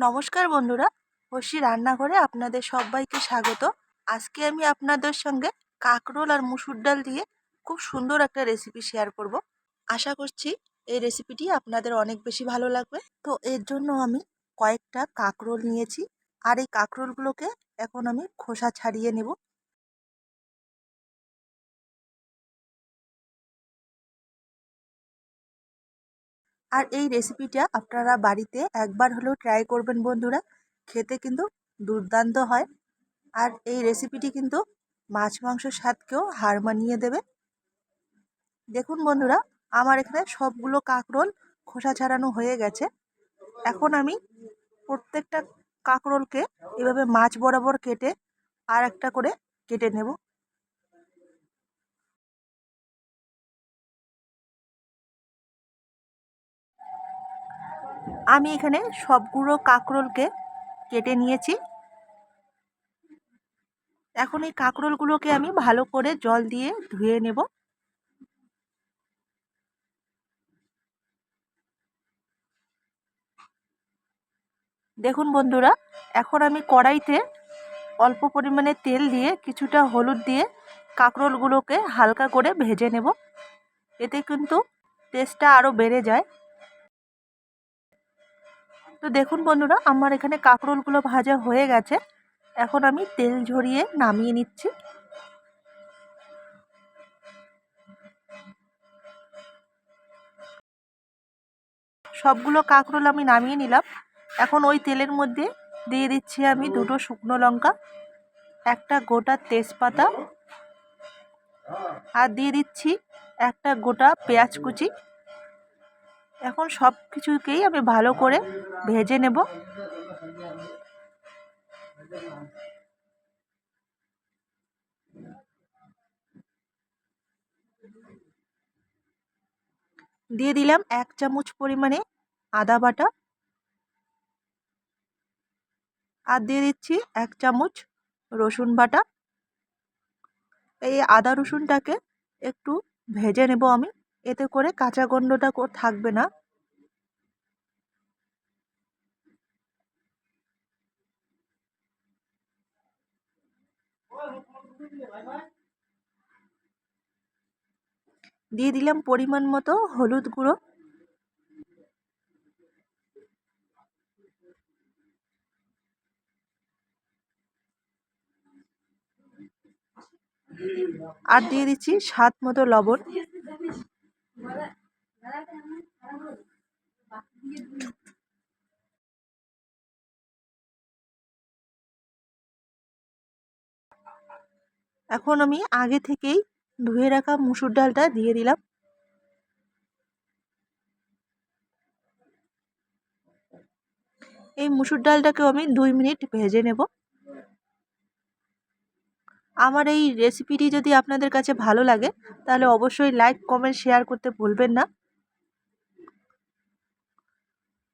নমস্কার বন্ধুরা হসি রান্নাঘরে আপনাদের সবাইকে স্বাগত। আজকে আমি আপনাদের সঙ্গে কাঁকরোল আর মুসুর ডাল দিয়ে খুব সুন্দর একটা রেসিপি শেয়ার করব। আশা করছি এই রেসিপিটি আপনাদের অনেক বেশি ভালো লাগবে। তো এর জন্য আমি কয়েকটা কাঁকরোল নিয়েছি। আর এই কাঁকরোলগুলোকে এখন আমি খোসা ছাড়িয়ে নেব। আর এই রেসিপিটা আপনারা বাড়িতে একবার হলেও ট্রাই করবেন বন্ধুরা। খেতে কিন্তু দুর্দান্ত হয়। আর এই রেসিপিটি কিন্তু মাছ মাংসর স্বাদকেও হার মানিয়ে দেবে। দেখুন বন্ধুরা, আমার এখানে সবগুলো কাঁকরোল খোসা ছাড়ানো হয়ে গেছে। এখন আমি প্রত্যেকটা কাঁকরোলকে এভাবে মাছ বরাবর কেটে আর একটা করে কেটে নেব। আমি এখানে সবগুলো কাঁকরোলকে কেটে নিয়েছি। এখন এই কাঁকরোলগুলোকে আমি ভালো করে জল দিয়ে ধুয়ে নেব। দেখুন বন্ধুরা, এখন আমি কড়াইতে অল্প পরিমাণে তেল দিয়ে কিছুটা হলুদ দিয়ে কাঁকরোলগুলোকে হালকা করে ভেজে নেব। এতে কিন্তু টেস্টটা আরও বেড়ে যায়। তো দেখুন বন্ধুরা, আমার এখানে কাঁকরোলগুলো ভাজা হয়ে গেছে। এখন আমি তেল ঝরিয়ে নামিয়ে নিচ্ছি। সবগুলো কাঁকরোল আমি নামিয়ে নিলাম। এখন ওই তেলের মধ্যে দিয়ে দিচ্ছি আমি দুটো শুকনো লঙ্কা, একটা গোটা তেজপাতা, আর দিয়ে দিচ্ছি একটা গোটা পেঁয়াজ কুচি। এখন সব কিছুকেই আমি ভালো করে ভেজে নেব। দিয়ে দিলাম এক চামচ পরিমাণে আদা বাটা। আর দিয়ে দিচ্ছি এক চামচ রসুন বাটা। এই আদা রসুনটাকে একটু ভেজে নেব আমি। এতে করে কাঁচা গন্ধটা থাকবে না। দিয়ে দিলাম পরিমাণ মতো হলুদ গুঁড়ো। আর দিয়ে দিচ্ছি স্বাদ মতো লবণ। এখন আমি আগে থেকেই ধুয়ে রাখা মুসুর ডালটা দিয়ে দিলাম। এই মুসুর ডালটাকেও আমি দুই মিনিট ভেজে নেব। আমার এই রেসিপিটি যদি আপনাদের কাছে ভালো লাগে, তাহলে অবশ্যই লাইক কমেন্ট শেয়ার করতে ভুলবেন না।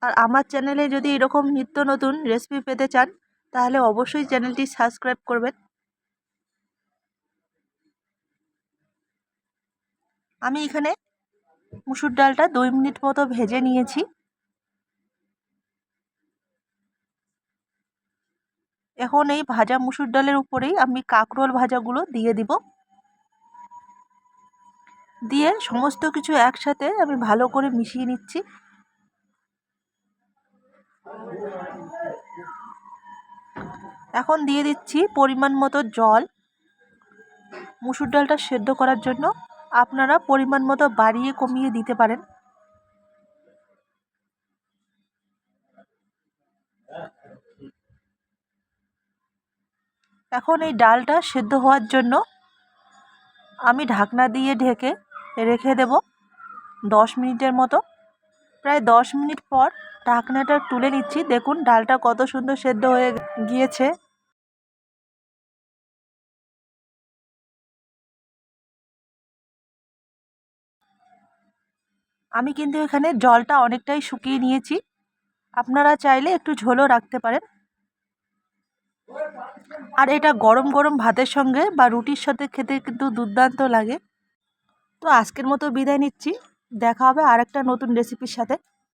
আর আমার চ্যানেলে যদি এরকম নিত্য নতুন রেসিপি পেতে চান, তাহলে অবশ্যই চ্যানেলটি সাবস্ক্রাইব করবেন। আমি এখানে মুসুর ডালটা দুই মিনিট মতো ভেজে নিয়েছি। এখন এই ভাজা মুসুর ডালের উপরেই আমি কাঁকরোল ভাজাগুলো দিয়ে দিব। দিয়ে সমস্ত কিছু একসাথে আমি ভালো করে মিশিয়ে নিচ্ছি। এখন দিয়ে দিচ্ছি পরিমাণ মতো জল। মুসুর ডালটা সেদ্ধ করার জন্য আপনারা পরিমাণ মতো বাড়িয়ে কমিয়ে দিতে পারেন। এখন এই ডালটা সেদ্ধ হওয়ার জন্য আমি ঢাকনা দিয়ে ঢেকে রেখে দেব দশ মিনিটের মতো। প্রায় দশ মিনিট পর ঢাকনাটা তুলে নিচ্ছি। দেখুন, ডালটা কত সুন্দর সেদ্ধ হয়ে গিয়েছে। আমি কিন্তু এখানে জলটা অনেকটাই শুকিয়ে নিয়েছি। আপনারা চাইলে একটু ঝোলও রাখতে পারেন। আর এটা গরম গরম ভাতের সঙ্গে বা রুটির সাথে খেতে কিন্তু দুর্দান্ত লাগে। তো আজকের মতো বিদায় নিচ্ছি। দেখা হবে আর একটা নতুন রেসিপির সাথে।